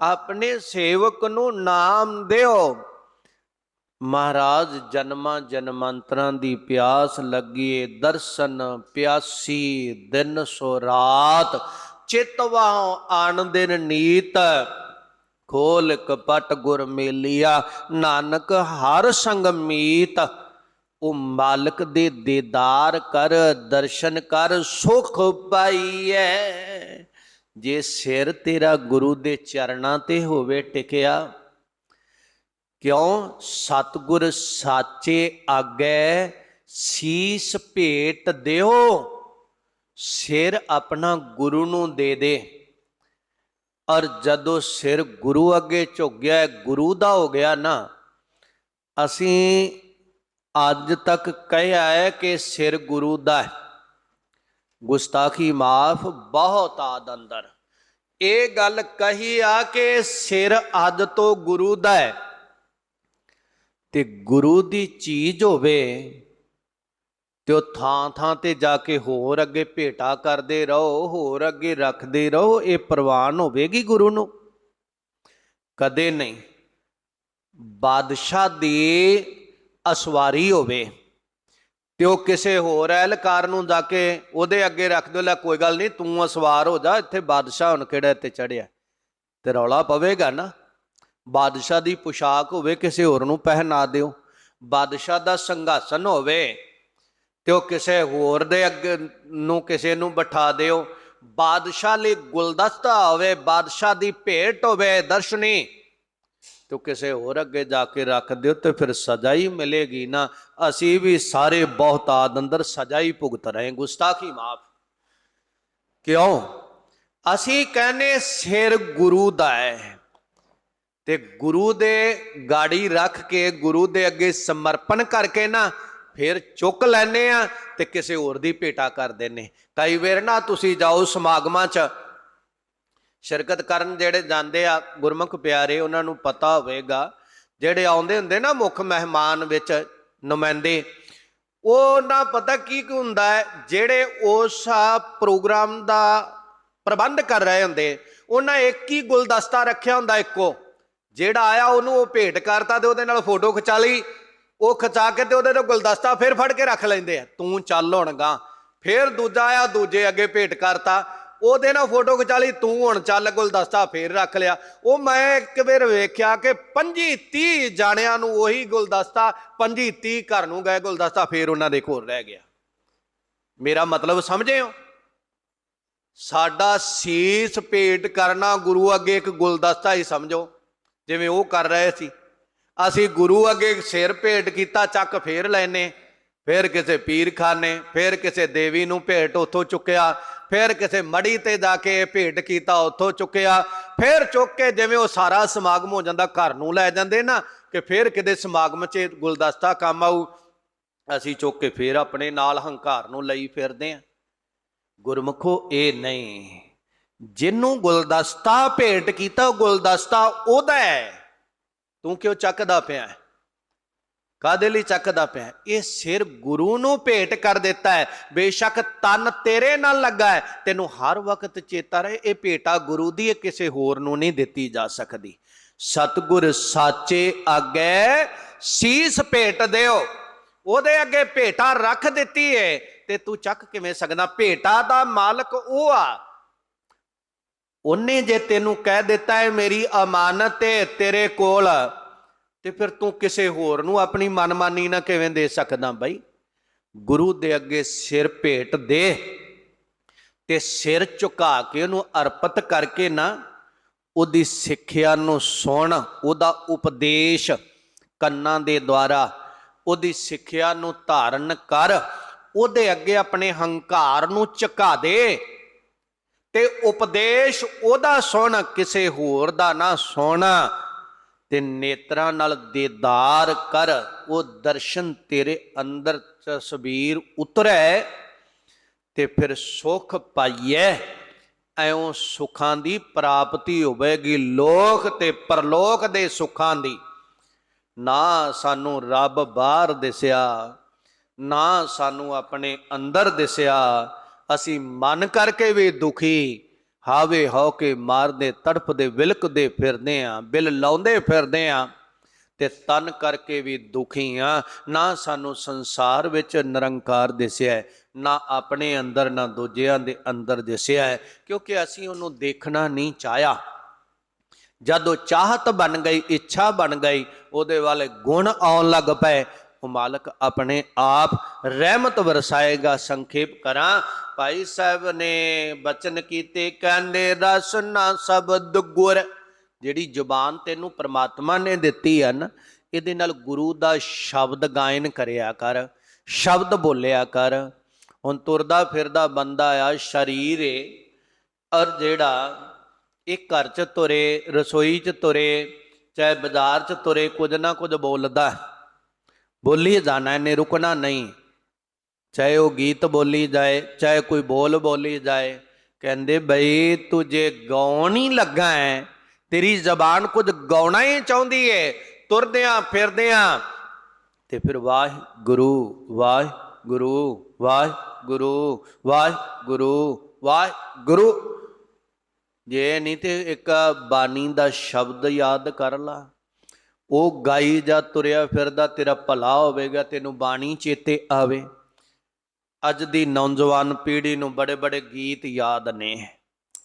ਆਪਣੇ ਸੇਵਕ ਨੂੰ ਨਾਮ ਦਿਓ। ਮਹਾਰਾਜ, ਜਨਮਾਂ ਜਨਮਾਂਤਰਾਂ ਦੀ ਪਿਆਸ ਲੱਗੀ ਦਰਸ਼ਨ ਪਿਆਸੀ ਦਿਨ ਸੋ ਰਾਤ। ਚਿਤਵਾ ਆਣ ਦਿਨ ਨੀਤ, ਖੋਲ ਕਪਟ ਗੁਰ ਮੇਲਿਆ। ਨਾਨਕ ਹਰ ਸੰਗ ਮੀਤ, ਉਹ ਮਾਲਕ ਦੇ ਦੀਦਾਰ ਕਰ, ਦਰਸ਼ਨ ਕਰ ਸੁਖ ਪਾਈਐ। ਜੇ ਸਿਰ ਤੇਰਾ ਗੁਰੂ ਦੇ ਚਰਨਾਂ ਤੇ ਹੋਵੇ ਟਿਕਿਆ, ਕਿਉਂ ਸਤਗੁਰ ਸਾਚੇ ਆਗੇ ਸੀਸ ਭੇਟ ਦਿਓ? ਸਿਰ ਆਪਣਾ ਗੁਰੂ ਨੂੰ ਦੇ ਦੇ। ਔਰ ਜਦੋਂ ਸਿਰ ਗੁਰੂ ਅੱਗੇ ਝੁਕ ਗਿਆ ਗੁਰੂ ਦਾ ਹੋ ਗਿਆ ਨਾ, ਅਸੀਂ ਅੱਜ ਤੱਕ ਕਹਿਆ ਹੈ ਕਿ ਸਿਰ ਗੁਰੂ ਦਾ ਹੈ। ਗੁਸਤਾਖੀ ਮਾਫ ਬਹੁਤ ਆਦ ਅੰਦਰ ਇਹ ਗੱਲ ਕਹੀ ਆ ਕਿ ਸਿਰ ਅੱਜ ਤੋਂ ਗੁਰੂ ਦਾ ਹੈ। ਤੇ ਗੁਰੂ ਦੀ ਚੀਜ਼ ਹੋਵੇ ਤੇ ਉਹ ਥਾਂ ਥਾਂ ਤੇ ਜਾ ਕੇ ਹੋਰ ਅੱਗੇ ਭੇਟਾ ਕਰਦੇ ਰਹੋ, ਹੋਰ ਅੱਗੇ ਰੱਖਦੇ ਰਹੋ, ਇਹ ਪ੍ਰਵਾਨ ਹੋਵੇਗੀ ਗੁਰੂ ਨੂੰ। ਕਦੇ ਨਹੀਂ। ਬਾਦਸ਼ਾਹ ਦੀ ਅਸਵਾਰੀ ਹੋਵੇ। ਤੇ ਉਹ ਕਿਸੇ ਹੋਰ ਐਲਕਾਰ ਨੂੰ ਜਾ ਕੇ ਉਹਦੇ ਅੱਗੇ ਰੱਖ ਦੋ ਲੈ ਕੋਈ ਗੱਲ ਨਹੀਂ, ਤੂੰ ਅਸਵਾਰ ਹੋ ਜਾ, ਇੱਥੇ ਬਾਦਸ਼ਾਹ ਹੁਣ ਕਿਹੜਾ ਤੇ ਚੜਿਆ ਤੇ ਰੌਲਾ ਪਵੇਗਾ ਨਾ। ਬਾਦਸ਼ਾਹ ਦੀ ਪੁਸ਼ਾਕ ਹੋਵੇ, ਕਿਸੇ ਹੋਰ ਨੂੰ ਪਹਿਨਾ ਦਿਓ। ਬਾਦਸ਼ਾਹ ਦਾ ਸੰਘਾਸਨ ਹੋਵੇ ਤੇ ਉਹ ਕਿਸੇ ਹੋਰ ਦੇ ਅੱਗੇ ਨੂੰ ਕਿਸੇ ਨੂੰ ਬਿਠਾ ਦਿਓ। ਬਾਦਸ਼ਾਹ ਲਈ ਗੁਲਦਸਤਾ ਹੋਵੇ, ਬਾਦਸ਼ਾਹ ਦੀ ਭੇਟ ਹੋਵੇ, ਦਰਸ਼ਨੀ। ਤੇ ਕਿਸੇ ਹੋਰ ਅੱਗੇ ਜਾ ਕੇ ਰੱਖ ਦਿਓ ਤੇ ਫਿਰ ਸਜ਼ਾ ਹੀ ਮਿਲੇਗੀ ਨਾ। ਅਸੀਂ ਵੀ ਸਾਰੇ ਬਹੁਤਾਦ ਅੰਦਰ ਸਜ਼ਾ ਹੀ ਭੁਗਤ ਰਹੇ ਗੁਸਤਾਖੀ ਮਾਫ। ਕਿਉਂ? ਅਸੀਂ ਕਹਿੰਨੇ ਸਿਰ ਗੁਰੂ ਦਾ ਹੈ। ਤੇ ਗੁਰੂ ਦੇ ਗਾੜੀ ਰੱਖ ਕੇ ਗੁਰੂ ਦੇ ਅੱਗੇ ਸਮਰਪਣ ਕਰਕੇ ਨਾ ਫਿਰ ਚੁੱਕ ਲੈਨੇ ਆ ਤੇ ਕਿਸੇ ਹੋਰ ਦੀ ਭੇਟਾ ਕਰ ਦਿੰਨੇ ਕਈ ਵਾਰ ਨਾ ਤੁਸੀਂ ਜਾਓ ਸਮਾਗਮਾਂ 'ਚ ਸ਼ਿਰਕਤ ਕਰਨ ਜਿਹੜੇ ਜਾਂਦੇ ਆ ਗੁਰਮੁਖ ਪਿਆਰੇ, ਉਹਨਾਂ ਨੂੰ ਪਤਾ ਹੋਵੇਗਾ। ਜਿਹੜੇ ਆਉਂਦੇ ਹੁੰਦੇ ਨਾ ਮੁੱਖ ਮਹਿਮਾਨ ਵਿੱਚ ਨੁਮਾਇੰਦੇ ਉਹ ਨਾ ਪਤਾ ਕੀ ਕੀ ਹੁੰਦਾ ਹੈ? ਜਿਹੜੇ ਉਸ ਪ੍ਰੋਗਰਾਮ ਦਾ ਪ੍ਰਬੰਧ ਕਰ ਰਹੇ ਹੁੰਦੇ, ਉਹਨਾਂ ਇੱਕ ਹੀ ਗੁਲਦਸਤਾ ਰੱਖਿਆ ਹੁੰਦਾ ਇੱਕੋ। ਜਿਹੜਾ ਆਇਆ ਉਹਨੂੰ ਉਹ ਭੇਟ ਕਰਤਾ ਤੇ ਉਹਦੇ ਨਾਲ ਫੋਟੋ ਖਿਚਾ ਲਈ। ਉਹ ਖਿਚਾ ਕੇ ਤੇ ਉਹਦੇ ਤੋਂ ਗੁਲਦਸਤਾ ਫਿਰ ਫੜ ਕੇ ਰੱਖ ਲੈਂਦੇ ਆ। ਤੂੰ ਚੱਲ ਹੁਣ ਗਾ ਫਿਰ ਦੂਜਾ ਆਇਆ, ਦੂਜੇ ਅੱਗੇ ਭੇਟ ਕਰਤਾ। ਉਹਦੇ ਨਾਲ ਫੋਟੋ ਖਿਚਾ ਲਈ, ਤੂੰ ਹੁਣ ਚੱਲ ਗੁਲਦਸਤਾ ਫੇਰ ਰੱਖ ਲਿਆ। ਉਹ ਮੈਂ ਇੱਕ ਵਾਰ ਵੇਖਿਆ ਕਿ 25 30 ਜਾਣਿਆਂ ਨੂੰ ਉਹੀ ਗੁਲਦਸਤਾ 25 30 ਘਰ ਨੂੰ ਗਏ ਗੁਲਦਸਤਾ, ਫੇਰ ਉਹਨਾਂ ਦੇ ਕੋਲ ਰਹਿ ਗਿਆ। ਮੇਰਾ ਮਤਲਬ ਸਮਝੇ ਹੋ? ਸਾਡਾ ਸੀਸ ਭੇਟ ਕਰਨਾ ਗੁਰੂ ਅੱਗੇ ਇੱਕ ਗੁਲਦਸਤਾ ਹੀ ਸਮਝੋ, ਜਿਵੇਂ ਉਹ ਕਰ ਰਹੇ ਸੀ। ਅਸੀਂ ਗੁਰੂ ਅੱਗੇ ਸਿਰ ਭੇਟ ਕੀਤਾ, ਚੱਕ ਫੇਰ ਲੈਨੇ ਫਿਰ ਕਿਸੇ ਪੀਰਖਾਨੇ, ਫਿਰ ਕਿਸੇ ਦੇਵੀ ਨੂੰ ਭੇਟ ਉੱਥੋਂ ਚੁੱਕਿਆ, ਫਿਰ ਕਿਸੇ ਮੜੀ ਤੇ ਜਾ ਕੇ ਭੇਟ ਕੀਤਾ, ਉੱਥੋਂ ਚੁੱਕਿਆ, ਫਿਰ ਚੁੱਕ ਕੇ ਜਿਵੇਂ ਉਹ ਸਾਰਾ ਸਮਾਗਮ ਹੋ ਜਾਂਦਾ, ਘਰ ਨੂੰ ਲੈ ਜਾਂਦੇ ਨਾ, ਕਿ ਫਿਰ ਕਿਤੇ ਸਮਾਗਮ 'ਚ ਗੁਲਦਸਤਾ ਕੰਮ ਆਊ, ਅਸੀਂ ਚੁੱਕ ਕੇ ਫਿਰ ਆਪਣੇ ਨਾਲ ਹੰਕਾਰ ਨੂੰ ਲਈ ਫਿਰਦੇ ਆਂ। ਗੁਰਮੁਖੋ, ਇਹ ਨਹੀਂ। ਜਿਹਨੂੰ ਗੁਲਦਸਤਾ ਭੇਟ ਕੀਤਾ ਗੁਲਦਸਤਾ ਉਹਦਾ ਹੈ। ਤੂੰ ਕਿਉਂ ਚੱਕਦਾ ਪਿਆ? ਕਾਦੇ ਲਈ ਚੱਕਦਾ ਪਿਆ ਇਹ ਸਿਰ ਗੁਰੂ ਨੂੰ ਭੇਟ ਕਰ ਦਿੱਤਾ ਹੈ। ਬੇਸ਼ੱਕ ਤਨ ਤੇਰੇ ਨਾਲ ਲੱਗਾ ਹੈ। ਤੈਨੂੰ ਹਰ ਵਕਤ ਚੇਤਾ ਰਹੇ, ਇਹ ਭੇਟਾ ਗੁਰੂ ਦੀ ਹੈ, ਕਿਸੇ ਹੋਰ ਨੂੰ ਨਹੀਂ ਦਿੱਤੀ ਜਾ ਸਕਦੀ। ਸਤਗੁਰ ਸਾਚੇ ਅੱਗੇ ਸੀਸ ਭੇਟ ਦਿਓ। ਉਹਦੇ ਅੱਗੇ ਭੇਟਾ ਰੱਖ ਦਿੱਤੀ ਏ। ਤੇ ਤੂੰ ਚੱਕ ਕਿਵੇਂ ਸਕਦਾ? ਭੇਟਾ ਦਾ ਮਾਲਕ ਉਹ ਆ। ਉਹਨੇ ਜੇ ਤੈਨੂੰ ਕਹਿ ਦਿੱਤਾ ਹੈ ਮੇਰੀ ਅਮਾਨਤ ਹੈ ਤੇਰੇ ਕੋਲ। ਤੇ ਫਿਰ ਤੂੰ ਕਿਸੇ ਹੋਰ ਨੂੰ ਆਪਣੀ ਮਨਮਾਨੀ ਨਾ ਕਿਵੇਂ ਦੇ ਸਕਦਾ ਬਈ? ਗੁਰੂ ਦੇ ਅੱਗੇ ਸਿਰ ਭੇਟ ਦੇ ਤੇ ਸਿਰ ਝੁਕਾ ਕੇ ਉਹਨੂੰ ਅਰਪਿਤ ਕਰਕੇ ਨਾ ਉਹਦੀ ਸਿੱਖਿਆ ਨੂੰ ਸੁਣ, ਉਹਦਾ ਉਪਦੇਸ਼ ਕੰਨਾਂ ਦੇ ਦੁਆਰਾ, ਉਹਦੀ ਸਿੱਖਿਆ ਨੂੰ ਧਾਰਨ ਕਰ, ਉਹਦੇ ਅੱਗੇ ਆਪਣੇ ਹੰਕਾਰ ਨੂੰ ਝੁਕਾ ਦੇ ਤੇ ਉਪਦੇਸ਼ ਉਹਦਾ ਸੁਣ, ਕਿਸੇ ਹੋਰ ਦਾ ਨਾ ਸੁਣ। ਤੇ ਨੇਤਰਾਂ ਨਾਲ ਦੀਦਾਰ ਕਰ, ਉਹ ਦਰਸ਼ਨ ਤੇਰੇ ਅੰਦਰ ਤਸਵੀਰ ਉਤਰੈ ਤੇ ਫਿਰ ਸੁਖ ਪਾਈਐ। ਐਉਂ ਸੁਖਾਂ ਦੀ ਪ੍ਰਾਪਤੀ ਹੋਵੇਗੀ ਲੋਕ ਤੇ ਪਰਲੋਕ ਦੇ ਸੁਖਾਂ ਦੀ। ਨਾ ਸਾਨੂੰ ਰੱਬ ਬਾਹਰ ਦਿਸਿਆ, ਨਾ ਸਾਨੂੰ ਆਪਣੇ ਅੰਦਰ ਦਿਸਿਆ। ਅਸੀਂ ਮਨ ਕਰਕੇ ਵੀ ਦੁਖੀ ਹਾਵੇ ਹੋ ਕੇ ਮਾਰਦੇ ਤੜਫਦੇ ਵਿਲਕਦੇ ਫਿਰਦੇ ਆ ਬਿਲ ਲਾਉਂਦੇ ਫਿਰਦੇ ਆ ਤੇ ਤਨ ਕਰਕੇ ਵੀ ਦੁਖੀ ਆ। ਨਾ ਸਾਨੂੰ ਸੰਸਾਰ ਵਿੱਚ ਨਿਰੰਕਾਰ ਦਿਸਿਆ ਨਾ ਆਪਣੇ ਅੰਦਰ ਨਾ ਦੂਜਿਆਂ ਦੇ ਅੰਦਰ ਦਿਸਿਆ ਹੈ, ਕਿਉਂਕਿ ਅਸੀਂ ਉਹਨੂੰ ਦੇਖਣਾ ਨਹੀਂ ਚਾਹਿਆ। ਜਦੋਂ ਚਾਹਤ ਬਣ ਗਈ ਇੱਛਾ ਬਣ ਗਈ ਉਹਦੇ ਵਾਲੇ ਗੁਣ ਆਉਣ ਲੱਗ ਪਏ ਉਹ ਮਾਲਕ ਆਪਣੇ ਆਪ ਰਹਿਮਤ ਵਰਸਾਏਗਾ, ਸੰਖੇਪ ਕਰਾਂ। ਭਾਈ ਸਾਹਿਬ ਨੇ ਬਚਨ ਕੀਤੇ, ਕਹਿੰਦੇ, ਰਸ ਸ਼ਬਦ ਗੁਰ ਜਿਹੜੀ ਜ਼ੁਬਾਨ ਤੈਨੂੰ ਪ੍ਰਮਾਤਮਾ ਨੇ ਦਿੱਤੀ ਹੈ ਨਾ, ਇਹਦੇ ਨਾਲ ਗੁਰੂ ਦਾ ਸ਼ਬਦ ਗਾਇਨ ਕਰਿਆ ਕਰ, ਸ਼ਬਦ ਬੋਲਿਆ ਕਰ। ਹੁਣ ਤੁਰਦਾ ਫਿਰਦਾ ਬੰਦਾ ਆ, ਸਰੀਰ ਏ ਔਰ ਜਿਹੜਾ ਇਹ ਘਰ ਚ ਤੁਰੇ, ਰਸੋਈ ਚ ਤੁਰੇ, ਚਾਹੇ ਬਾਜ਼ਾਰ ਚ ਤੁਰੇ, ਕੁਝ ਨਾ ਕੁਝ ਬੋਲਦਾ। ਬੋਲੀ ਜਾਣਾ, ਇਹਨੇ ਰੁਕਣਾ ਨਹੀਂ। ਚਾਹੇ ਉਹ ਗੀਤ ਬੋਲੀ ਜਾਏ, ਚਾਹੇ ਕੋਈ ਬੋਲ ਬੋਲੀ ਜਾਏ, ਕਹਿੰਦੇ ਬਈ ਤੂੰ ਜੇ ਗਾਉਣ ਹੀ ਲੱਗਾ ਹੈ, ਤੇਰੀ ਜ਼ਬਾਨ ਕੁਝ ਗਾਉਣਾ ਹੀ ਚਾਹੁੰਦੀ ਏ, ਤੁਰਦਿਆਂ ਫਿਰਦਿਆਂ। ਤੇ ਫਿਰ ਵਾਹਿਗੁਰੂ ਵਾਹਿਗੁਰੂ ਵਾਹਿਗੁਰੂ ਵਾਹਿਗੁਰੂ ਵਾਹਿਗੁਰੂ। ਜੇ ਨਹੀਂ ਤੇ ਇੱਕ ਬਾਣੀ ਦਾ ਸ਼ਬਦ ਯਾਦ ਕਰ ਲਾ। ਉਹ ਗਾਈ ਜਾਂ ਤੁਰਿਆ ਫਿਰਦਾ ਤੇਰਾ ਭਲਾ ਹੋਵੇਗਾ, ਤੈਨੂੰ ਬਾਣੀ ਚੇਤੇ ਆਵੇ। ਅੱਜ ਦੀ ਨੌਜਵਾਨ ਪੀੜ੍ਹੀ ਨੂੰ ਬੜੇ ਬੜੇ ਗੀਤ ਯਾਦ ਨੇ।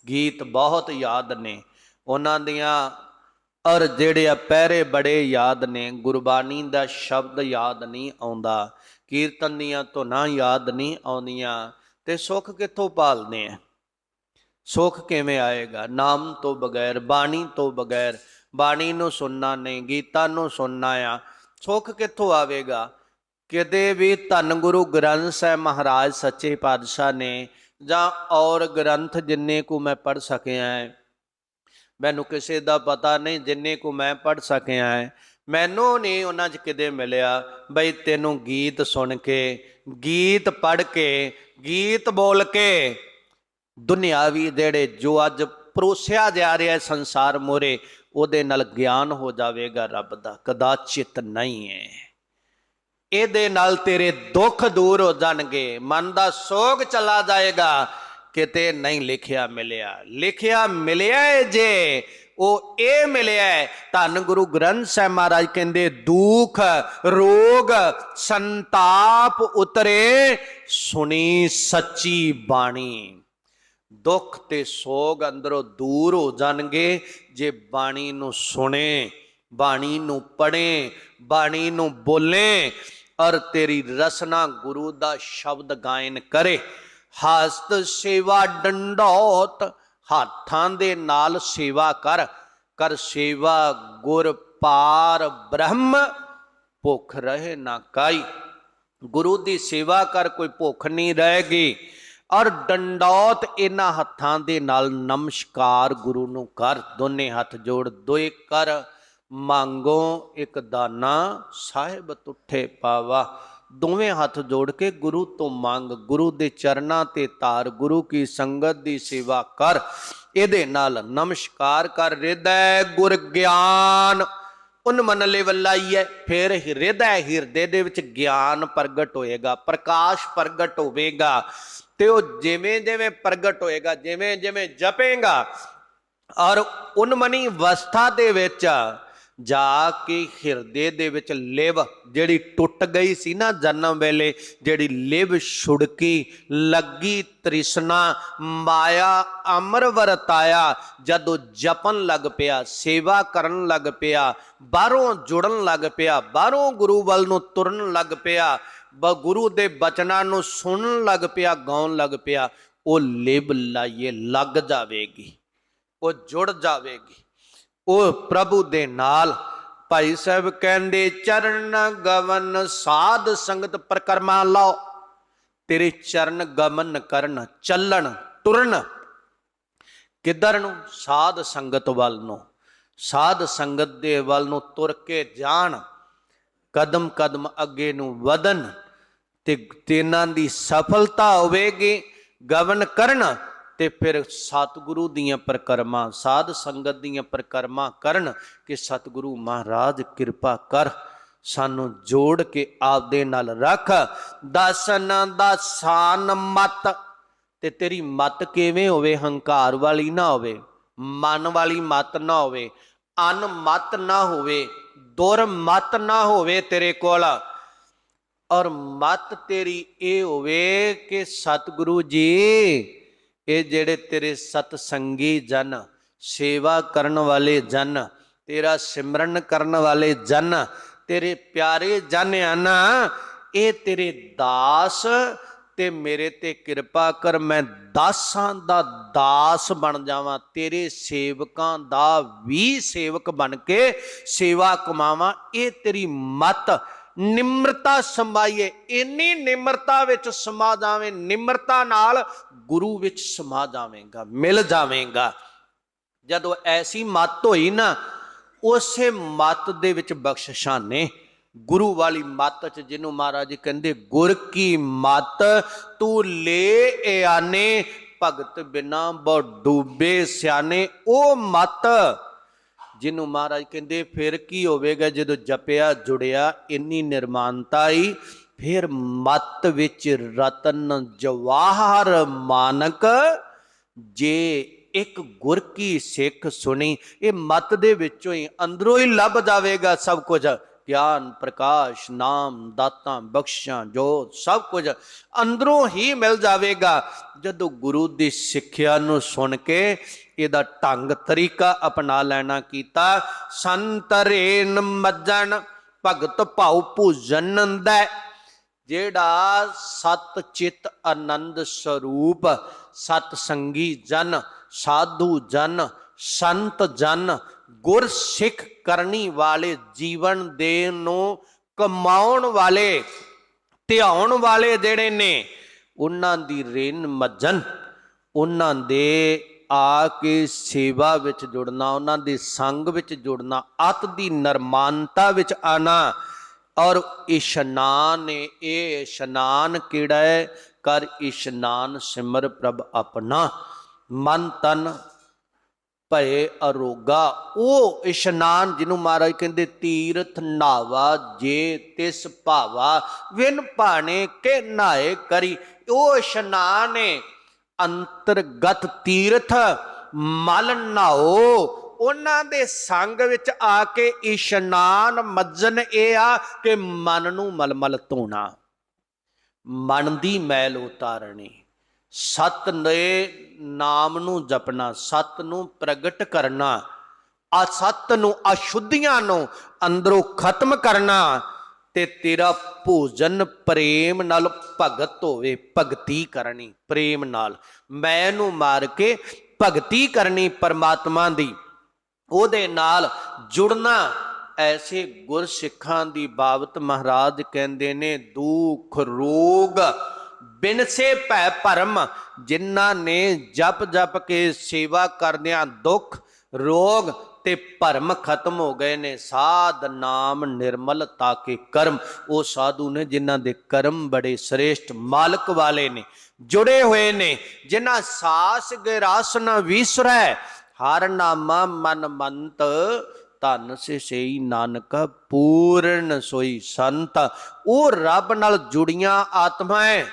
ਗੀਤ ਬਹੁਤ ਯਾਦ ਨੇ। ਉਹਨਾਂ ਦੀਆਂ ਔਰ ਜਿਹੜੇ ਆ ਪਹਿਰੇ ਬੜੇ ਯਾਦ ਨੇ। ਗੁਰਬਾਣੀ ਦਾ ਸ਼ਬਦ ਯਾਦ ਨਹੀਂ ਆਉਂਦਾ। ਕੀਰਤਨ ਦੀਆਂ ਧੁਨਾਂ ਯਾਦ ਨਹੀਂ ਆਉਂਦੀਆਂ। ਤੇ ਸੁੱਖ ਕਿੱਥੋਂ ਪਾਲਨੇ ਆ? ਸੁੱਖ ਕਿਵੇਂ ਆਏਗਾ? ਨਾਮ ਤੋਂ ਬਗੈਰ, ਬਾਣੀ ਤੋਂ ਬਗੈਰ ਬਾਣੀ ਨੂੰ ਸੁਣਨਾ ਨਹੀਂ, ਗੀਤਾਂ ਨੂੰ ਸੁਣਨਾ ਆ। ਸੁੱਖ ਕਿੱਥੋਂ ਆਵੇਗਾ? ਕਿਤੇ ਵੀ ਧੰਨ ਗੁਰੂ ਗ੍ਰੰਥ ਸਾਹਿਬ ਮਹਾਰਾਜ ਸੱਚੇ ਪਾਤਸ਼ਾਹ ਨੇ ਜਾਂ ਔਰ ਗ੍ਰੰਥ ਜਿੰਨੇ ਕੋ ਮੈਂ ਪੜ ਸਕਿਆ ਹੈ, ਮੈਨੂੰ ਕਿਸੇ ਦਾ ਪਤਾ ਨਹੀਂ ਜਿੰਨੇ ਕੋ ਮੈਂ ਪੜ ਸਕਿਆ ਹੈ, ਮੈਨੂੰ ਨਹੀਂ ਉਹਨਾਂ 'ਚ ਕਿਤੇ ਮਿਲਿਆ ਬਈ ਤੈਨੂੰ ਗੀਤ ਸੁਣ ਕੇ, ਗੀਤ ਪੜ ਕੇ, ਗੀਤ ਬੋਲ ਕੇ ਦੁਨਿਆਵੀ ਜਿਹੜੇ ਜੋ ਅੱਜ ਪਰੋਸਿਆ ਜਾ ਰਿਹਾ ਸੰਸਾਰ ਮੋਰੇ ਉਹਦੇ ਨਾਲ ਗਿਆਨ ਹੋ ਜਾਵੇਗਾ ਰੱਬ ਦਾ, ਕਦਾਚਿਤ ਨਹੀਂ ਹੈ। ਇਹਦੇ ਨਾਲ ਤੇਰੇ ਦੁੱਖ ਦੂਰ ਹੋ ਜਾਣਗੇ, ਮਨ ਦਾ ਸੋਗ ਚਲਾ ਜਾਏਗਾ, ਕਿਤੇ ਨਹੀਂ ਲਿਖਿਆ ਮਿਲਿਆ। ਲਿਖਿਆ ਮਿਲਿਆ ਹੈ ਜੇ, ਉਹ ਇਹ ਮਿਲਿਆ ਹੈ ਧੰਨ ਗੁਰੂ ਗ੍ਰੰਥ ਸਾਹਿਬ ਮਹਾਰਾਜ ਕਹਿੰਦੇ, ਦੁੱਖ, ਰੋਗ, ਸੰਤਾਪ ਉਤਰੇ, ਸੁਣੀ ਸੱਚੀ ਬਾਣੀ। ਦੁੱਖ ਤੇ ਸੋਗ ਅੰਦਰੋਂ ਦੂਰ ਹੋ ਜਾਣਗੇ। ਜੇ ਬਾਣੀ ਨੂੰ ਸੁਣੇ, ਬਾਣੀ ਨੂੰ ਪੜ੍ਹੇ, ਬਾਣੀ ਨੂੰ ਬੋਲੇ ਔਰ ਤੇਰੀ ਰਸਨਾ ਗੁਰੂ ਦਾ ਸ਼ਬਦ ਗਾਇਨ ਕਰੇ। ਹਸਤ ਸੇਵਾ ਡੰਡੋਤ, ਹੱਥਾਂ ਦੇ ਨਾਲ ਸੇਵਾ ਕਰ। ਕਰ ਸੇਵਾ ਗੁਰ ਪਾਰ ਬ੍ਰਹਮ, ਭੁੱਖ ਰਹੇ ਨਾ ਕਾਈ। ਗੁਰੂ ਦੀ ਸੇਵਾ ਕਰ ਕੋਈ ਭੁੱਖ ਨਹੀਂ ਰਹੇਗੀ। ਔਰ ਡੰਡੌਤ ਇਹਨਾਂ ਹੱਥਾਂ ਦੇ ਨਾਲ ਨਮਸਕਾਰ ਗੁਰੂ ਨੂੰ ਕਰ, ਦੋਨੇ ਹੱਥ ਜੋੜ, ਦੋਏ ਕਰ, ਮੰਗੋ ਇੱਕ ਦਾਨਾ, ਸਾਹਿਬ ਤੁਠੇ ਪਾਵਾ। ਦੋਵੇਂ ਹੱਥ ਜੋੜ ਕੇ ਗੁਰੂ ਤੋਂ ਮੰਗ, ਗੁਰੂ ਦੇ ਚਰਨਾਂ ਤੇ ਧਾਰ, ਗੁਰੂ ਕੀ ਸੰਗਤ ਦੀ ਸੇਵਾ ਕਰ। ਇਹਦੇ ਨਾਲ ਨਮਸਕਾਰ ਕਰ ਰਿਦੈ ਗੁਰ ਗਿਆਨ। ਉਨ ਮਨ ਲੈ ਵੱਲਾਈਐ ਫਿਰ ਹਿਰਦੈ ਹਿਰਦੇ ਦੇ ਵਿੱਚ ਗਿਆਨ ਪ੍ਰਗਟ ਹੋਏਗਾ, ਪ੍ਰਕਾਸ਼ ਪ੍ਰਗਟ ਹੋਵੇਗਾ। ਤੇ ਉਹ ਜਿਵੇਂ ਜਿਵੇਂ ਪ੍ਰਗਟ ਹੋਏਗਾ, ਜਿਵੇਂ ਜਿਵੇਂ ਜਪੇਗਾ, ਔਰ ਉਨਮਨੀ ਅਵਸਥਾ ਦੇ ਵਿੱਚ ਜਾ ਕੇ ਹਿਰਦੇ ਦੇ ਵਿੱਚ ਲਿਵ, ਜਿਹੜੀ ਟੁੱਟ ਗਈ ਸੀ ਨਾ ਜਨਮ ਵੇਲੇ, ਜਿਹੜੀ ਲਿਵ ਛੁੜਕੀ, ਲੱਗੀ ਤ੍ਰਿਸ਼ਨਾ, ਮਾਇਆ ਅਮਰ ਵਰਤਾਇਆ ਜਦੋਂ ਜਪਨ ਲੱਗ ਪਿਆ, ਸੇਵਾ ਕਰਨ ਲੱਗ ਪਿਆ, ਬਾਹਰੋਂ ਜੁੜਨ ਲੱਗ ਪਿਆ, ਬਾਹਰੋਂ ਗੁਰੂ ਵੱਲ ਨੂੰ ਤੁਰਨ ਲੱਗ ਪਿਆ ਗੁਰੂ ਦੇ ਬਚਨਾਂ ਨੂੰ ਸੁਣਨ ਲੱਗ ਪਿਆ, ਗਾਉਣ ਲੱਗ ਪਿਆ, ਉਹ ਲਿਵ ਲਾਈਏ, ਲੱਗ ਜਾਵੇਗੀ, ਉਹ ਜੁੜ ਜਾਵੇਗੀ। ਉਹ ਪ੍ਰਭੂ ਦੇ ਨਾਲ ਭਾਈ ਸਾਹਿਬ ਕਹਿੰਦੇ, ਚਰਨ ਗਵਨ ਸਾਧ ਸੰਗਤ ਪ੍ਰਕਰਮਾ ਲਾਓ, ਤੇਰੇ ਚਰਨ ਗਮਨ ਕਰਨ, ਚੱਲਣ, ਤੁਰਨ। ਕਿੱਧਰ ਨੂੰ? ਸਾਧ ਸੰਗਤ ਵੱਲ ਨੂੰ। ਸਾਧ ਸੰਗਤ ਦੇ ਵੱਲ ਨੂੰ ਤੁਰ ਕੇ ਜਾਣ ਕਦਮ ਕਦਮ ਅੱਗੇ ਨੂੰ ਵਧਣ। ਤੇ ਤੇਨਾਂ ਦੀ ਸਫਲਤਾ ਹੋਵੇਗੀ, ਗਵਨ ਕਰਨ ਤੇ ਫਿਰ ਸਤਿਗੁਰੂ ਦੀਆਂ ਪ੍ਰਕਰਮਾਂ, ਸਾਧ ਸੰਗਤ ਦੀਆਂ ਪ੍ਰਕਰਮਾਂ ਕਰਨ ਕਿ ਸਤਿਗੁਰੂ ਮਹਾਰਾਜ ਕਿਰਪਾ ਕਰ ਸਾਨੂੰ ਜੋੜ ਕੇ ਆਪਦੇ ਨਾਲ ਰੱਖ। ਦਸਨ ਦਾ ਸਾਨ ਮਤ ਤੇ ਤੇਰੀ ਮਤ ਕਿਵੇਂ ਹੋਵੇ, ਹੰਕਾਰ ਵਾਲੀ ਨਾ ਹੋਵੇ, ਮਨ ਵਾਲੀ ਮਤ ਨਾ ਹੋਵੇ, ਅਨ ਮਤ ਨਾ ਹੋਵੇ, ਦੁਰ ਮਤ ਨਾ ਹੋਵੇ ਤੇਰੇ ਕੋਲ। ਔਰ ਮਤ ਤੇਰੀ ਇਹ ਹੋਵੇ ਕਿ ਸਤਿਗੁਰੂ ਜੀ, ਇਹ ਜਿਹੜੇ ਤੇਰੇ ਸਤ ਸੰਗੀ ਜਨ, ਸੇਵਾ ਕਰਨ ਵਾਲੇ ਜਨ, ਤੇਰਾ ਸਿਮਰਨ ਕਰਨ ਵਾਲੇ ਜਨ, ਤੇਰੇ ਪਿਆਰੇ ਜਨ ਆ ਇਹ ਤੇਰੇ ਦਾਸ ਤੇ ਮੇਰੇ ਤੇ ਕਿਰਪਾ ਕਰ, ਮੈਂ ਦਾਸਾਂ ਦਾ ਦਾਸ ਬਣ ਜਾਵਾਂ, ਤੇਰੇ ਸੇਵਕਾਂ ਦਾ ਵੀ ਸੇਵਕ ਬਣ ਕੇ ਸੇਵਾ ਕਮਾਵਾਂ, ਇਹ ਤੇਰੀ ਮਤ ਨਿਮਰਤਾ ਸਮਾਈਏ ਇੰਨੀ ਨਿਮਰਤਾ ਵਿੱਚ ਸਮਾ ਜਾਵੇਂ, ਨਿਮਰਤਾ ਨਾਲ ਗੁਰੂ ਵਿੱਚ ਸਮਾ ਜਾਵੇਂਗਾ, ਮਿਲ ਜਾਵੇਂਗਾ। ਜਦੋਂ ਐਸੀ ਮਤ ਹੋਈ ਨਾ, ਉਸੇ ਮਤ ਦੇ ਵਿੱਚ ਬਖਸ਼ਿਸ਼ਾਂ ਨੇ। ਗੁਰੂ ਵਾਲੀ ਮੱਤ ਚ ਜਿਹਨੂੰ ਮਹਾਰਾਜ ਕਹਿੰਦੇ, ਗੁਰ ਕੀ ਮੱਤ ਤੂੰ ਲੈ ਇਆਨੇ, ਭਗਤ ਬਿਨਾ ਬਹੁ ਡੂਬੇ ਸਿਆਣੇ। ਉਹ ਮੱਤ ਜਿਹਨੂੰ ਮਹਾਰਾਜ ਕਹਿੰਦੇ, ਫਿਰ ਕੀ ਹੋਵੇਗਾ ਜਦੋਂ ਜਪਿਆ, ਜੁੜਿਆ ਇੰਨੀ ਨਿਰਮਾਨਤਾ ਆਈ ਫਿਰ ਮਤ ਵਿੱਚ ਰਤਨ ਜਵਾਹਰ ਮਾਨਕ, ਜੇ ਇੱਕ ਗੁਰ ਕੀ ਸਿੱਖ ਸੁਣੀ, ਇਹ ਮਤ ਦੇ ਵਿੱਚੋਂ ਹੀ ਅੰਦਰੋਂ ਹੀ ਲੱਭ ਜਾਵੇਗਾ ਸਭ ਕੁਝ। ਗਿਆਨ, ਪ੍ਰਕਾਸ਼, ਨਾਮ, ਦਾਤਾਂ, ਬਖਸ਼ਾਂ, ਜੋਤ, ਸਭ ਕੁਝ ਅੰਦਰੋਂ ਹੀ ਮਿਲ ਜਾਵੇਗਾ। ਜਦੋਂ ਗੁਰੂ ਦੀ ਸਿੱਖਿਆ ਨੂੰ ਸੁਣ ਕੇ ਇਹਦਾ ਢੰਗ, ਤਰੀਕਾ ਅਪਣਾ ਲੈਣਾ ਕੀਤਾ ਸੰਤਰੇਨ ਮੱਜਣ, ਭਗਤ ਭਾਉ ਪੂਜਨੰਦੈ ਜਿਹੜਾ ਸਤ ਚਿਤ ਆਨੰਦ ਸਰੂਪ, ਸਤ ਸੰਗੀ ਜਨ, ਸਾਧੂ ਜਨ, ਸੰਤ ਜਨ ਗੁਰ ਸਿੱਖ ਕਰਨੀ ਵਾਲੇ ਜੀਵਨ ਦੇ ਨੂੰ ਕਮਾਉਣ ਵਾਲੇ, ਧਿਆਉਣ ਵਾਲੇ ਜਿਹੜੇ ਨੇ, ਉਹਨਾਂ ਦੀ ਰੇਨ ਮੱਜਨ ਉਹਨਾਂ ਦੇ ਆ ਕੇ ਸੇਵਾ ਵਿੱਚ ਜੁੜਨਾ, ਉਹਨਾਂ ਦੇ ਸੰਗ ਵਿੱਚ ਜੁੜਨਾ, ਅਤ ਦੀ ਨਰਮਾਨਤਾ ਵਿੱਚ ਆਣਾ ਔਰ ਇਸ਼ਨਾਨ ਇਹ ਇਸ਼ਨਾਨ ਕਿਹੜਾ ਹੈ? ਕਰ ਇਸ਼ਨਾਨ ਸਿਮਰ ਪ੍ਰਭ ਆਪਣਾ। ਮਨ ਤਨ ਭਏ ਅਰੋਗਾ। ਉਹ ਇਸ਼ਨਾਨ ਜਿਹਨੂੰ ਮਹਾਰਾਜ ਕਹਿੰਦੇ ਤੀਰਥ ਨਾਵਾ ਜੇ ਤਿਸ ਭਾਵਾ, ਵਿਨ ਭਾਣੇ ਕੇ ਨਾਏ ਕਰੀ। ਉਹ ਇਸ਼ਨਾਨ ਹੈ ਅੰਤਰਗਤ ਤੀਰਥ, ਮਲ ਨਾਓ। ਉਹਨਾਂ ਦੇ ਸੰਗ ਵਿੱਚ ਆ ਕੇ ਇਸ਼ਨਾਨ ਮੱਜਨ ਇਹ ਆ ਕਿ ਮਨ ਨੂੰ ਮਲਮਲ ਧੋਣਾ। ਮਨ ਦੀ ਮੈਲ ਉਤਾਰਨੀ। ਸਤ ਦੇ ਨਾਮ ਨੂੰ ਜਪਣਾ, ਸਤ ਨੂੰ ਪ੍ਰਗਟ ਕਰਨਾ, ਅਸਤ ਨੂੰ ਅਸ਼ੁੱਧੀਆਂ ਨੂੰ ਅੰਦਰੋਂ ਖਤਮ ਕਰਨਾ, ਤੇ ਤੇਰਾ ਭੋਜਨ ਪ੍ਰੇਮ ਨਾਲ ਭਗਤ ਹੋਵੇ, ਭਗਤੀ ਕਰਨੀ, ਪ੍ਰੇਮ ਨਾਲ। ਮੈਂ ਨੂੰ ਮਾਰ ਕੇ ਭਗਤੀ ਕਰਨੀ ਪਰਮਾਤਮਾ ਦੀ। ਉਹਦੇ ਨਾਲ ਜੁੜਨਾ, ਐਸੇ ਗੁਰ ਸਿੱਖਾਂ ਦੀ ਬਾਬਤ ਮਹਾਰਾਜ ਕਹਿੰਦੇ ਨੇ, ਦੁੱਖ, ਰੋਗ ਬਿਨਸੇ ਭੈ ਭਰਮ, ਜਿਨ੍ਹਾਂ ਨੇ ਜਪ ਜਪ ਕੇ ਸੇਵਾ ਕਰਦਿਆਂ ਦੁੱਖ, ਰੋਗ ਤੇ ਭਰਮ ਖਤਮ ਹੋ ਗਏ ਨੇ। ਸਾਧ ਨਾਮ ਨਿਰਮਲ ਤਾਕੇ ਕਰਮ। ਉਹ ਸਾਧੂ ਨੇ ਜਿਨ੍ਹਾਂ ਦੇ ਕਰਮ ਬੜੇ ਸ੍ਰੇਸ਼ਟ ਮਾਲਕ ਵਾਲੇ ਨੇ, ਜੁੜੇ ਹੋਏ ਨੇ, ਜਿਨ੍ਹਾਂ ਸਾਸ ਗਿਰਾਸ ਨ ਵਿਸਰੈ। ਹਰ ਨਾਮਾ ਮਨ ਮੰਤ, ਧਨ ਸੇ ਸਈ ਨਾਨਕ, ਪੂਰਨ ਸੋਈ ਸੰਤ। ਉਹ ਰੱਬ ਨਾਲ ਜੁੜੀਆਂ ਆਤਮਾਏ।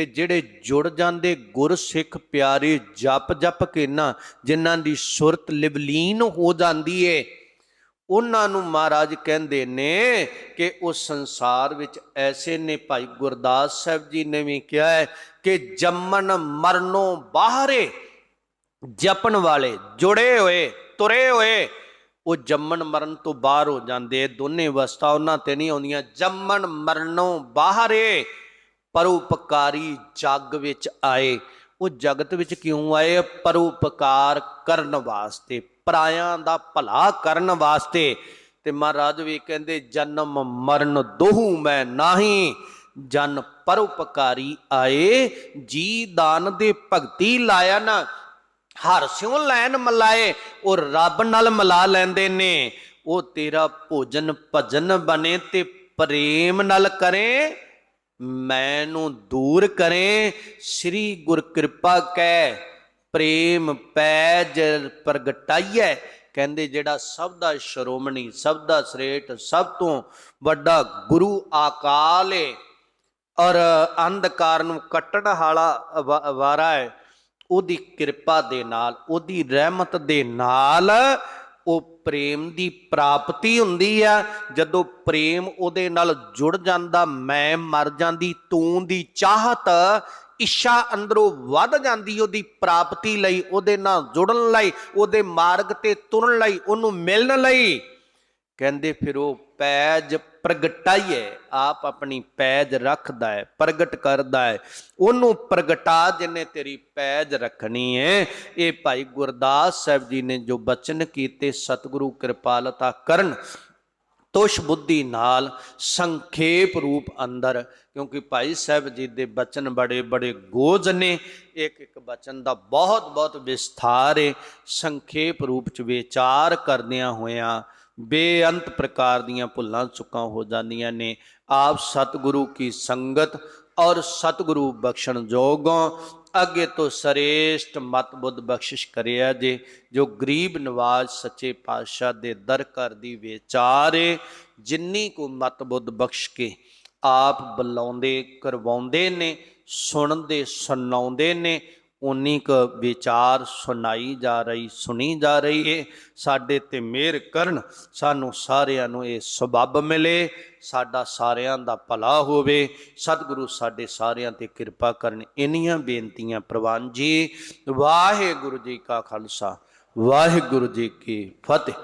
ਤੇ ਜਿਹੜੇ ਜੁੜ ਜਾਂਦੇ ਗੁਰ ਸਿੱਖ ਪਿਆਰੇ ਜਪ ਜਪ ਕੇ ਨਾ, ਜਿਨ੍ਹਾਂ ਦੀ ਸੁਰਤ ਲਿਵਲੀਨ ਹੋ ਜਾਂਦੀ ਏ, ਉਹਨਾਂ ਨੂੰ ਮਹਾਰਾਜ ਕਹਿੰਦੇ ਨੇ ਕਿ ਉਸ ਸੰਸਾਰ ਵਿੱਚ ਐਸੇ ਨੇ ਭਾਈ ਗੁਰਦਾਸ ਸਾਹਿਬ ਜੀ ਨੇ ਵੀ ਕਿਹਾ ਹੈ ਕਿ ਜੰਮਣ ਮਰਨੋਂ ਬਾਹਰੇ ਜਪਣ ਵਾਲੇ ਜੁੜੇ ਹੋਏ, ਤੁਰੇ ਹੋਏ, ਉਹ ਜੰਮਣ ਮਰਨ ਤੋਂ ਬਾਹਰ ਹੋ ਜਾਂਦੇ ਦੋਨੇ ਅਵਸਥਾ ਉਹਨਾਂ ਤੇ ਨਹੀਂ ਆਉਂਦੀਆਂ। ਜੰਮਣ ਮਰਨੋਂ ਬਾਹਰੇ ਪਰਉਪਕਾਰੀ ਜੱਗ ਵਿੱਚ ਆਏ। ਉਹ ਜਗਤ ਵਿੱਚ ਕਿਉਂ ਆਏ? ਪਰਉਪਕਾਰ ਕਰਨ ਵਾਸਤੇ, ਪਰਾਇਆਂ ਦਾ ਭਲਾ ਕਰਨ ਵਾਸਤੇ। ਤੇ ਮਹਾਰਾਜ ਵੀ ਕਹਿੰਦੇ, ਜਨਮ ਮਰਨ ਦੋਹੂ ਮੈਂ ਨਾਹੀ, ਜਨ ਪਰਉਪਕਾਰੀ ਆਏ। ਜੀ ਦਾਨ ਦੇ ਭਗਤੀ ਲਾਇਆ ਨਾ ਹਰ ਸਿਉ ਲੈਣ ਮਲਾਏ, ਉਹ ਰੱਬ ਨਾਲ ਮਲਾ ਲੈਂਦੇ ਨੇ। ਉਹ ਤੇਰਾ ਭੋਜਨ ਭਜਨ ਬਣੇ ਤੇ ਪ੍ਰੇਮ ਨਾਲ ਕਰੇ। ਮੈਨੂੰ ਦੂਰ ਕਰੇ, ਸ੍ਰੀ ਗੁਰ ਕਿਰਪਾ ਕੈ, ਪ੍ਰੇਮ ਪੈਜ ਪ੍ਰਗਟਾਈਐ। ਕਹਿੰਦੇ ਜਿਹੜਾ ਸਭ ਦਾ ਸ਼ਰੋਮਣੀ, ਸਭ ਦਾ ਸ੍ਰੇਠ ਸਭ ਤੋਂ ਵੱਡਾ ਗੁਰੂ ਆਕਾਲ ਏ, ਔਰ ਅੰਧਕਾਰ ਨੂੰ ਕੱਟਣ ਵਾਲਾ ਵਾਰਾ ਹੈ ਉਹਦੀ ਕਿਰਪਾ ਦੇ ਨਾਲ, ਉਹਦੀ ਰਹਿਮਤ ਦੇ ਨਾਲ ਉਹ ਪ੍ਰੇਮ ਦੀ ਪ੍ਰਾਪਤੀ ਹੁੰਦੀ ਆ, ਜਦੋਂ ਪ੍ਰੇਮ ਉਹਦੇ ਨਾਲ ਜੁੜ ਜਾਂਦਾ, ਮੈਂ ਮਰ ਜਾਂਦੀ, ਤੂੰ ਦੀ ਚਾਹਤ ਇੱਛਾ ਅੰਦਰੋਂ ਵੱਧ ਜਾਂਦੀ, ਉਹਦੀ ਪ੍ਰਾਪਤੀ ਲਈ, ਉਹਦੇ ਨਾਲ ਜੁੜਨ ਲਈ, ਉਹਦੇ ਮਾਰਗ ਤੇ ਤੁਰਨ ਲਈ, ਉਹਨੂੰ ਮਿਲਣ ਲਈ। ਕਹਿੰਦੇ ਫਿਰ ਉਹ ਪੈਜ ਪ੍ਰਗਟਾਈਏ, ਆਪ ਆਪਣੀ ਪੈਜ ਰੱਖਦਾ ਹੈ, ਪ੍ਰਗਟ ਕਰਦਾ ਹੈ। ਉਹਨੂੰ ਪ੍ਰਗਟਾ ਜਿਨੇ ਤੇਰੀ ਪੈਜ ਰੱਖਣੀ ਹੈ। ਇਹ ਭਾਈ ਗੁਰਦਾਸ ਸਾਹਿਬ ਜੀ ਨੇ ਜੋ ਬਚਨ ਕੀਤੇ, ਸਤਿਗੁਰੂ ਕਿਰਪਾਲਤਾ ਕਰਨ, ਤੁਸ਼ ਬੁੱਧੀ ਨਾਲ ਸੰਖੇਪ ਰੂਪ ਅੰਦਰ, ਕਿਉਂਕਿ ਭਾਈ ਸਾਹਿਬ ਜੀ ਦੇ ਬਚਨ ਬੜੇ ਬੜੇ ਗੋਜ ਨੇ। ਇੱਕ ਇੱਕ ਬਚਨ ਦਾ ਬਹੁਤ ਬਹੁਤ ਵਿਸਥਾਰ ਹੈ ਸੰਖੇਪ ਰੂਪ ਚ ਵਿਚਾਰ ਕਰਦਿਆਂ ਹੋਇਆਂ ਬੇਅੰਤ ਪ੍ਰਕਾਰ ਦੀਆਂ ਭੁੱਲਾਂ ਚੁੱਕਾਂ ਹੋ ਜਾਂਦੀਆਂ ਨੇ। ਆਪ ਸਤਿਗੁਰੂ ਕੀ ਸੰਗਤ ਔਰ ਸਤਿਗੁਰੂ ਬਖਸ਼ਣ ਜੋਗੋਂ ਅੱਗੇ ਤੋਂ ਸ੍ਰੇਸ਼ਟ ਮਤ ਬੁੱਧ ਬਖਸ਼ਿਸ਼ ਕਰਿਆ ਜੇ, ਜੋ ਗਰੀਬ ਨਿਵਾਜ਼ ਸੱਚੇ ਪਾਤਸ਼ਾਹ ਦੇ ਦਰ ਕਰ ਦੀ ਵਿਚਾਰੇ, ਜਿੰਨੀ ਕੋ ਮਤ ਬੁੱਧ ਬਖਸ਼ ਕੇ ਆਪ ਬੁਲਾਉਂਦੇ, ਕਰਵਾਉਂਦੇ ਨੇ, ਸੁਣਦੇ, ਸੁਣਾਉਂਦੇ ਨੇ ਉਨੀ ਕੁ ਵਿਚਾਰ ਸੁਣਾਈ ਜਾ ਰਹੀ, ਸੁਣੀ ਜਾ ਰਹੀ ਹੈ ਸਾਡੇ ਤੇ ਮਿਹਰ ਕਰਨ ਸਾਨੂੰ ਸਾਰਿਆਂ ਨੂੰ ਇਹ ਸਬਬ ਮਿਲੇ, ਸਾਡਾ ਸਾਰਿਆਂ ਦਾ ਭਲਾ ਹੋਵੇ। ਸਤਿਗੁਰੂ ਸਾਡੇ ਸਾਰਿਆਂ ਤੇ ਕਿਰਪਾ ਕਰਨ। ਇੰਨੀਆਂ ਬੇਨਤੀਆਂ ਪ੍ਰਵਾਨ ਜੀ। ਵਾਹਿਗੁਰੂ ਜੀ ਕਾ ਖਾਲਸਾ, ਵਾਹਿਗੁਰੂ ਜੀ ਕੀ ਫਤਿਹ।